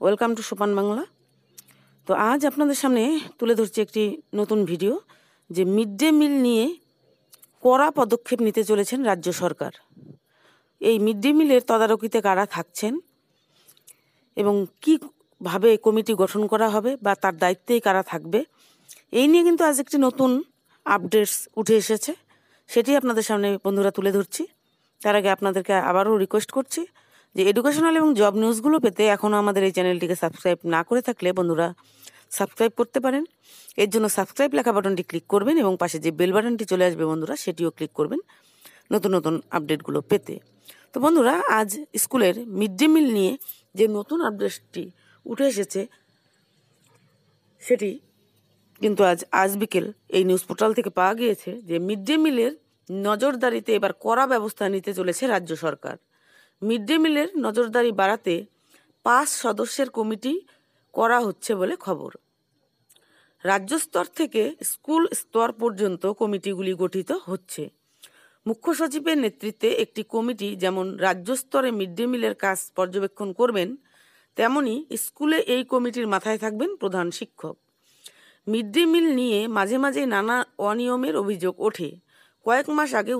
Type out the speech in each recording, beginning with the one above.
Welcome to সোপান বাংলা। তো আজ আপনাদের সামনে তুলে ধরছি একটি নতুন ভিডিও, যে মিড ডে মিল নিয়ে কড়া পদক্ষেপ নিতে চলেছেন রাজ্য সরকার। এই মিড ডে মিলের তদারকিতে কারা থাকছেন এবং কীভাবে কমিটি গঠন করা হবে বা তার দায়িত্বেই কারা থাকবে, এই নিয়ে কিন্তু আজ একটি নতুন আপডেটস উঠে এসেছে। সেটি আপনাদের সামনে বন্ধুরা তুলে ধরছি। তার আগে আপনাদেরকে আবারও রিকোয়েস্ট করছি যে এডুকেশনাল এবং জব নিউজগুলো পেতে এখনও আমাদের এই চ্যানেলটিকে সাবস্ক্রাইব না করে থাকলে বন্ধুরা সাবস্ক্রাইব করতে পারেন। এর জন্য সাবস্ক্রাইব লেখা বাটনটি ক্লিক করবেন এবং পাশে যে বেল বাটনটি চলে আসবে বন্ধুরা, সেটিও ক্লিক করবেন নতুন নতুন আপডেটগুলো পেতে। তো বন্ধুরা, আজ স্কুলের মিড ডে মিল নিয়ে যে নতুন আপডেটটি উঠে এসেছে, সেটি কিন্তু আজ আজ বিকেল এই নিউজ পোর্টাল থেকে পাওয়া গিয়েছে যে মিড ডে মিলের নজরদারিতে এবার কড়া ব্যবস্থা নিতে চলেছে রাজ্য সরকার। মিড ডে মিলের নজরদারি বাড়াতে পাঁচ সদস্যের কমিটি করা হচ্ছে বলে খবর। রাজ্য স্তর থেকে স্কুল স্তর পর্যন্ত কমিটিগুলি গঠিত হচ্ছে। মুখ্য সচিবের নেতৃত্বে একটি কমিটি যেমন রাজ্য স্তরে মিড ডে মিলের কাজ পর্যবেক্ষণ করবেন, তেমনি স্কুলে এই কমিটির মাথায় থাকবেন প্রধান শিক্ষক। মিড ডে মিল নিয়ে মাঝে মাঝে নানা অনিয়মের অভিযোগ ওঠে। কয়েক মাস আগে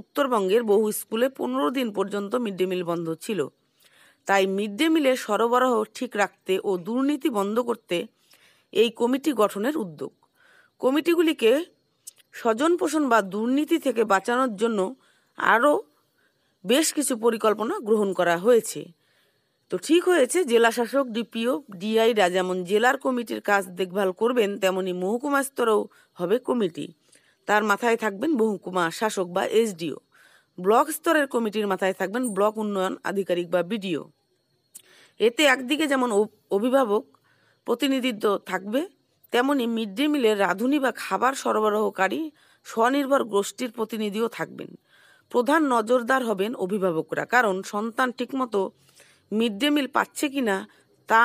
উত্তরবঙ্গের বহু স্কুলে পনেরো দিন পর্যন্ত মিড ডে মিল বন্ধ ছিল। তাই মিড ডে মিলের সরবরাহ ঠিক রাখতে ও দুর্নীতি বন্ধ করতে এই কমিটি গঠনের উদ্যোগ। কমিটিগুলিকে স্বজন পোষণ বা দুর্নীতি থেকে বাঁচানোর জন্য আরও বেশ কিছু পরিকল্পনা গ্রহণ করা হয়েছে। তো ঠিক হয়েছে জেলা শাসক ডিপিও ডিআইরা যেমন জেলার কমিটির কাজ দেখভাল করবেন, তেমনি মহকুমা স্তরেও হবে কমিটি। তার মাথায় থাকবেন মহকুমা শাসক বা এসডিও। ব্লক স্তরের কমিটির মাথায় থাকবেন ব্লক উন্নয়ন আধিকারিক বা বিডিও। এতে একদিকে যেমন অভিভাবক প্রতিনিধিত্ব থাকবে, তেমনি মিড ডে মিলের রাঁধুনি বা খাবার সরবরাহকারী স্বনির্ভর গোষ্ঠীর প্রতিনিধিও থাকবেন। প্রধান নজরদার হবেন অভিভাবকরা, কারণ সন্তান ঠিকমতো মিড ডে মিল পাচ্ছে কি না, তা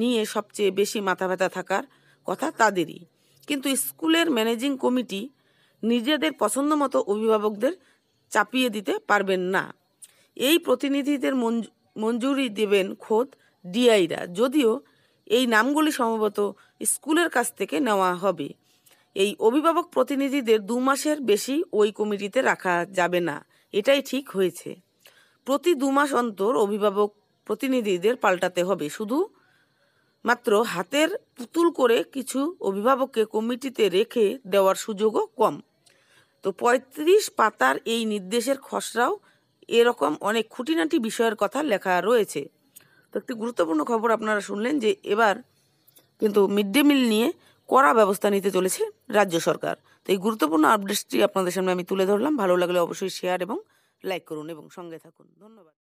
নিয়ে সবচেয়ে বেশি মাথা ব্যথা থাকার কথা তাদেরই। কিন্তু স্কুলের ম্যানেজিং কমিটি নিজেদের পছন্দ মতো অভিভাবকদের চাপিয়ে দিতে পারবেন না। এই প্রতিনিধিদের মঞ্জুরি দেবেন খোদ ডিআইরা। যদিও এই নামগুলি সম্ভবত স্কুলের কাছ থেকে নেওয়া হবে। এই অভিভাবক প্রতিনিধিদের দু মাসের বেশি ওই কমিটিতে রাখা যাবে না। এটাই ঠিক হয়েছে। প্রতি দু মাস অন্তর অভিভাবক প্রতিনিধিদের পাল্টাতে হবে। শুধু মাত্র হাতের পুতুল করে কিছু অভিভাবককে কমিটিতে রেখে দেওয়ার সুযোগও কম। তো পঁয়ত্রিশ পাতার এই নির্দেশের খসড়াও এরকম অনেক খুঁটিনাটি বিষয়ের কথা লেখা রয়েছে। তো একটি গুরুত্বপূর্ণ খবর আপনারা শুনলেন যে এবার কিন্তু মিড ডে মিল নিয়ে কড়া ব্যবস্থা নিতে চলেছে রাজ্য সরকার। তো এই গুরুত্বপূর্ণ আপডেটটি আপনাদের সামনে আমি তুলে ধরলাম। ভালো লাগলে অবশ্যই শেয়ার এবং লাইক করুন এবং সঙ্গে থাকুন। ধন্যবাদ।